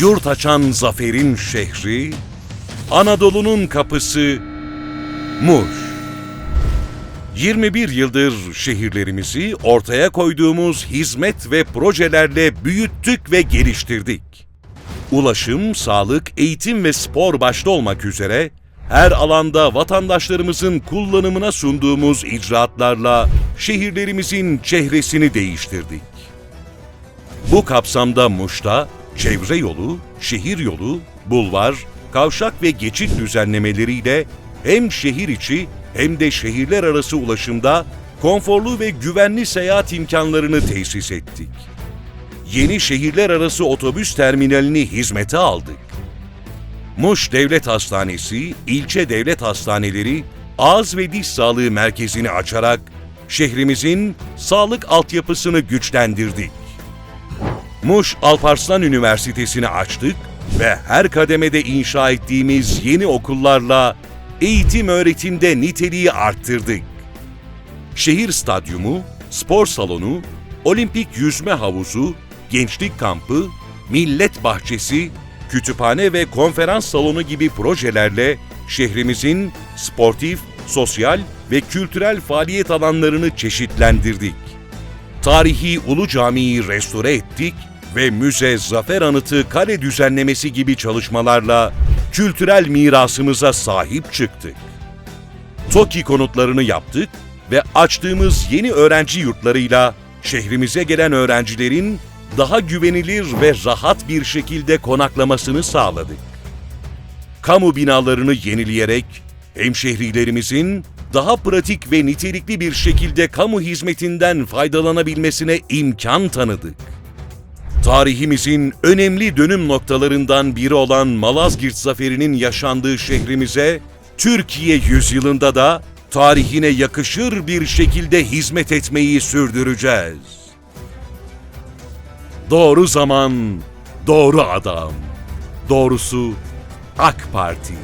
Yurt açan zaferin şehri, Anadolu'nun kapısı Muş. 21 yıldır şehirlerimizi ortaya koyduğumuz hizmet ve projelerle büyüttük ve geliştirdik. Ulaşım, sağlık, eğitim ve spor başta olmak üzere her alanda vatandaşlarımızın kullanımına sunduğumuz icraatlarla şehirlerimizin çehresini değiştirdik. Bu kapsamda Muş'ta çevre yolu, şehir yolu, bulvar, kavşak ve geçit düzenlemeleriyle hem şehir içi hem de şehirler arası ulaşımda konforlu ve güvenli seyahat imkanlarını tesis ettik. Yeni şehirler arası otobüs terminalini hizmete aldık. Muş Devlet Hastanesi, ilçe devlet hastaneleri, ağız ve diş sağlığı merkezini açarak şehrimizin sağlık altyapısını güçlendirdik. Muş Alparslan Üniversitesi'ni açtık ve her kademede inşa ettiğimiz yeni okullarla eğitim öğretimde niteliği arttırdık. Şehir stadyumu, spor salonu, olimpik yüzme havuzu, gençlik kampı, millet bahçesi, kütüphane ve konferans salonu gibi projelerle şehrimizin sportif, sosyal ve kültürel faaliyet alanlarını çeşitlendirdik. Tarihi Ulu Camii'yi restore ettik ve müze, zafer anıtı, kale düzenlemesi gibi çalışmalarla kültürel mirasımıza sahip çıktık. TOKİ konutlarını yaptık ve açtığımız yeni öğrenci yurtlarıyla şehrimize gelen öğrencilerin daha güvenilir ve rahat bir şekilde konaklamasını sağladık. Kamu binalarını yenileyerek hemşehrilerimizin daha pratik ve nitelikli bir şekilde kamu hizmetinden faydalanabilmesine imkan tanıdık. Tarihimizin önemli dönüm noktalarından biri olan Malazgirt Zaferi'nin yaşandığı şehrimize Türkiye yüzyılında da tarihine yakışır bir şekilde hizmet etmeyi sürdüreceğiz. Doğru zaman, doğru adam. Doğrusu AK Parti.